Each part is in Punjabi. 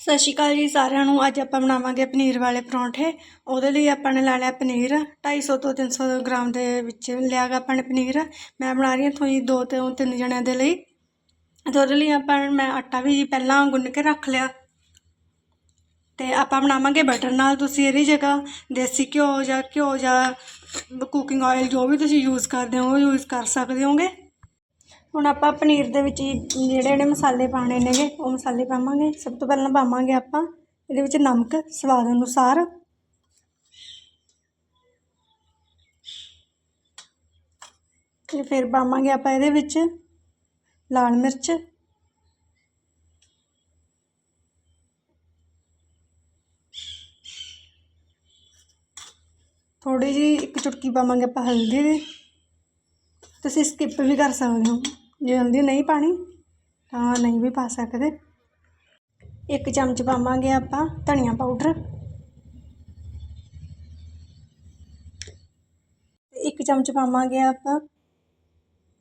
ਸਤਿ ਸ਼੍ਰੀ ਅਕਾਲ ਜੀ ਸਾਰਿਆਂ ਨੂੰ। ਅੱਜ ਆਪਾਂ ਬਣਾਵਾਂਗੇ ਪਨੀਰ ਵਾਲੇ ਪਰੌਂਠੇ। ਉਹਦੇ ਲਈ ਆਪਾਂ ਨੇ ਲੈ ਲਿਆ ਪਨੀਰ 250 ਤੋਂ 300 ਗ੍ਰਾਮ ਦੇ ਵਿੱਚ ਲਿਆ ਗਾ ਆਪਾਂ ਨੇ ਪਨੀਰ। ਮੈਂ ਬਣਾ ਰਹੀ ਹਾਂ ਥੋੜੀ ਦੋ ਤੋਂ ਤਿੰਨ ਜਣਿਆਂ ਦੇ ਲਈ। ਤੇ ਉਹਦੇ ਲਈ ਆਪਾਂ ਮੈਂ ਆਟਾ ਵੀ ਜੀ ਪਹਿਲਾਂ ਗੁੰਨ ਕੇ ਰੱਖ ਲਿਆ। ਤੇ ਆਪਾਂ ਬਣਾਵਾਂਗੇ ਬਟਰ ਨਾਲ। ਤੁਸੀਂ ਇਹਦੀ ਜਗ੍ਹਾ ਦੇਸੀ ਘਿਓ ਜਾਂ ਘਿਓ ਜਾਂ ਕੁਕਿੰਗ ਆਇਲ ਜੋ ਵੀ ਤੁਸੀਂ ਯੂਜ਼ ਕਰਦੇ ਹੋ, ਉਹ ਯੂਜ਼ ਕਰ ਸਕਦੇ ਹੋਗੇ। ਹੁਣ ਆਪਾਂ ਪਨੀਰ ਦੇ ਵਿੱਚ ਹੀ ਜਿਹੜੇ ਜਿਹੜੇ ਮਸਾਲੇ ਪਾਣੇ ਨੇਗੇ, ਉਹ ਮਸਾਲੇ ਪਾਵਾਂਗੇ। ਸਭ ਤੋਂ ਪਹਿਲਾਂ ਪਾਵਾਂਗੇ ਆਪਾਂ ਇਹਦੇ ਵਿੱਚ ਨਮਕ, ਸਵਾਦ ਅਨੁਸਾਰ। ਤੇ ਫਿਰ ਪਾਵਾਂਗੇ ਆਪਾਂ ਇਹਦੇ ਵਿੱਚ ਲਾਲ ਮਿਰਚ। ਥੋੜੀ ਜੀ ਇੱਕ ਚੁਟਕੀ ਪਾਵਾਂਗੇ ਆਪਾਂ ਹਲਦੀ ਦੀ। ਤੁਸੀਂ ਸਕਿਪ ਵੀ ਕਰ ਸਕਦੇ ਹੋ। ਜੇ ਜਲਦੀ ਨਹੀਂ ਪਾਣੀ, ਤਾਂ ਨਹੀਂ ਵੀ ਪਾ ਸਕਦੇ। ਇੱਕ ਚਮਚ ਪਾਵਾਂਗੇ ਆਪਾਂ ਧਨੀਆ ਪਾਊਡਰ ਇੱਕ ਚਮਚ ਪਾਵਾਂਗੇ ਆਪਾਂ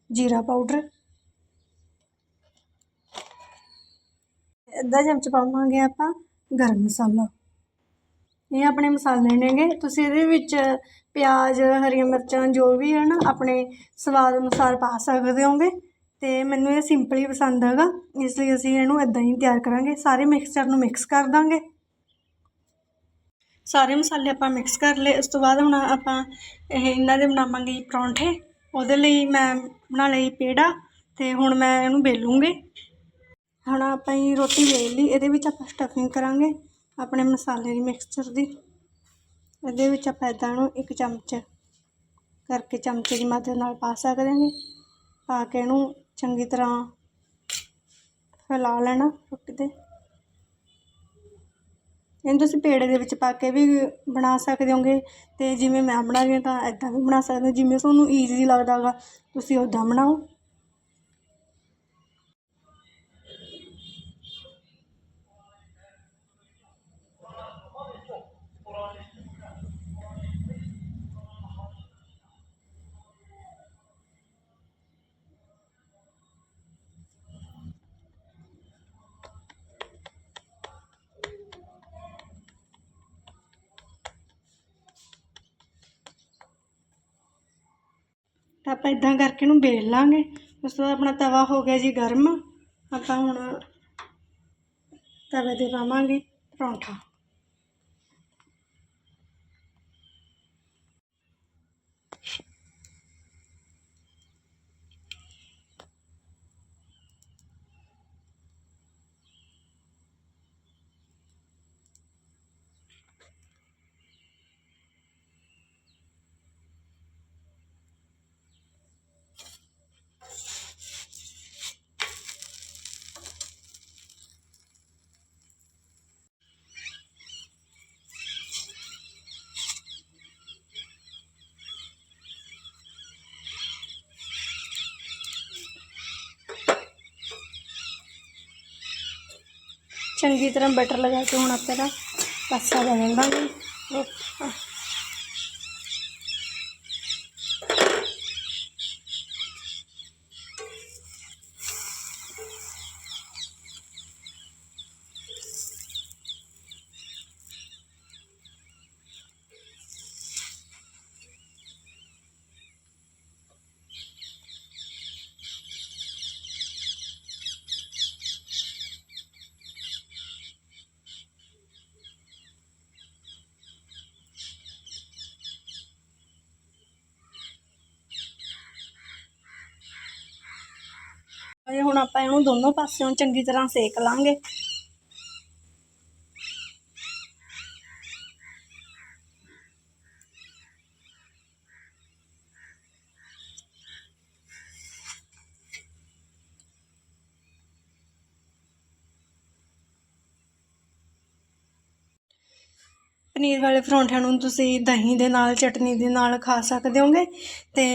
ਜੀਰਾ ਪਾਊਡਰ ਅੱਧਾ ਚਮਚ ਪਾਵਾਂਗੇ ਆਪਾਂ ਗਰਮ ਮਸਾਲਾ। ਇਹ ਆਪਣੇ ਮਸਾਲੇ ਨੇਗੇ। ਤੁਸੀਂ ਇਹਦੇ ਵਿੱਚ ਪਿਆਜ਼, ਹਰੀਆਂ ਮਿਰਚਾਂ ਜੋ ਵੀ ਹੈ ਨਾ, ਆਪਣੇ ਸਵਾਦ ਅਨੁਸਾਰ ਪਾ ਸਕਦੇ ਹੋਗੇ। ਅਤੇ ਮੈਨੂੰ ਇਹ ਸਿੰਪਲ ਹੀ ਪਸੰਦ ਹੈਗਾ। ਇਸ ਲਈ ਅਸੀਂ ਇਹਨੂੰ ਇਦਾਂ ਹੀ ਤਿਆਰ ਕਰਾਂਗੇ। ਸਾਰੇ ਮਿਕਸਚਰ ਨੂੰ ਮਿਕਸ ਕਰ ਦਾਂਗੇ। ਸਾਰੇ ਮਸਾਲੇ ਆਪਾਂ ਮਿਕਸ ਕਰ ਲਏ। ਉਸ ਤੋਂ ਬਾਅਦ ਹੁਣ ਆਪਾਂ ਇਹ ਇਹਨਾਂ ਦੇ ਬਣਾਵਾਂਗੇ ਪਰੌਂਠੇ। ਉਹਦੇ ਲਈ ਮੈਂ ਬਣਾ ਲਈ ਪੇੜਾ ਅਤੇ ਹੁਣ ਮੈਂ ਇਹਨੂੰ ਬੇਲੂੰਗੀ ਹੁਣ ਆਪਾਂ ਹੀ ਰੋਟੀ ਵੇਲ ਲਈ। ਇਹਦੇ ਵਿੱਚ ਆਪਾਂ ਸਟਫਿੰਗ ਕਰਾਂਗੇ ਆਪਣੇ ਮਸਾਲੇ ਦੀ ਮਿਕਸਚਰ ਦੀ। ਇਹਦੇ ਵਿੱਚ ਆਪਾਂ ਇੱਦਾਂ ਨੂੰ ਇੱਕ ਚਮਚ ਕਰਕੇ ਚਮਚੇ ਦੀ ਮਦਦ ਨਾਲ ਪਾ ਸਕਦੇ ਹਾਂ ਪਾ ਕੇ ਇਹਨੂੰ ਚੰਗੀ ਤਰ੍ਹਾਂ ਫੈਲਾ ਲੈਣਾ ਰੋਟੀ 'ਤੇ ਇਹਨੂੰ ਤੁਸੀਂ ਪੇੜੇ ਦੇ ਵਿੱਚ ਪਾ ਕੇ ਵੀ ਬਣਾ ਸਕਦੇ ਹੋਗੇ ਤੇ ਜਿਵੇਂ ਮੈਂ ਬਣਾ ਰਹੀ ਹਾਂ ਤਾਂ ਇੱਦਾਂ ਵੀ ਬਣਾ ਸਕਦੇ ਜਿਵੇਂ ਤੁਹਾਨੂੰ ਈਜ਼ੀ ਲੱਗਦਾ ਗਾ, ਤੁਸੀਂ ਉੱਦਾਂ ਬਣਾਓ। ਆਪਾਂ ਇਦਾਂ ਕਰਕੇ ਇਹਨੂੰ ਵੇਲ ਲਾਂਗੇ। ਉਸ ਤੋਂ ਬਾਅਦ ਆਪਣਾ ਤਵਾ ਹੋ ਗਿਆ ਜੀ ਗਰਮ। ਆਪਾਂ ਹੁਣ ਤਵੇ 'ਤੇ ਪਾਵਾਂਗੇ ਪਰੌਂਠਾ। ਚੰਗੀ ਤਰ੍ਹਾਂ ਬਟਰ ਲਗਾ ਕੇ ਹੁਣ ਆਪਾਂ ਇਹਦਾ ਪਾਸਾ ਬਦਲ ਦਾਂਗੇ ਇਹ ਹੁਣ ਆਪਾਂ ਇਹਨੂੰ ਦੋਨੋਂ ਪਾਸਿਓਂ ਚੰਗੀ ਤਰ੍ਹਾਂ ਸੇਕ ਲਾਂਗੇ। ਪਨੀਰ ਵਾਲੇ ਪਰੌਂਠਿਆਂ ਨੂੰ ਤੁਸੀਂ ਦਹੀਂ ਦੇ ਨਾਲ, ਚਟਨੀ ਦੇ ਨਾਲ ਖਾ ਸਕਦੇ ਹੋਗੇ ਤੇ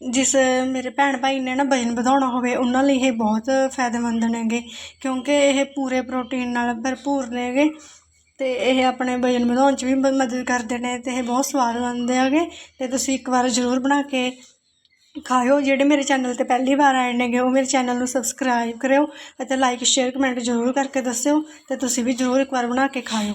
ਜਿਸ ਮੇਰੇ ਭੈਣ ਭਾਈ ਨੇ ਨਾ ਵਜਨ ਵਧਾਉਣਾ ਹੋਵੇ, ਉਹਨਾਂ ਲਈ ਇਹ ਬਹੁਤ ਫਾਇਦੇਮੰਦ ਨੇਗੇ ਕਿਉਂਕਿ ਇਹ ਪੂਰੇ ਪ੍ਰੋਟੀਨ ਨਾਲ ਭਰਪੂਰ ਨੇਗੇ ਅਤੇ ਇਹ ਆਪਣੇ ਵਜਨ ਵਧਾਉਣ 'ਚ ਵੀ ਮਦਦ ਕਰਦੇ ਨੇ ਅਤੇ ਇਹ ਬਹੁਤ ਸਵਾਦ ਬਣਦੇ ਹੈਗੇ ਅਤੇ ਤੁਸੀਂ ਇੱਕ ਵਾਰ ਜ਼ਰੂਰ ਬਣਾ ਕੇ ਖਾਇਓ। ਜਿਹੜੇ ਮੇਰੇ ਚੈਨਲ ਤੇ ਪਹਿਲੀ ਵਾਰ ਆਏ ਨੇਗੇ ਉਹ ਮੇਰੇ ਚੈਨਲ ਨੂੰ ਸਬਸਕ੍ਰਾਈਬ ਕਰਿਓ ਅਤੇ ਲਾਈਕ ਸ਼ੇਅਰ ਕਮੈਂਟ ਜ਼ਰੂਰ ਕਰਕੇ ਦੱਸਿਓ ਅਤੇ ਤੁਸੀਂ ਵੀ ਜ਼ਰੂਰ ਇੱਕ ਵਾਰ ਬਣਾ ਕੇ ਖਾਇਓ।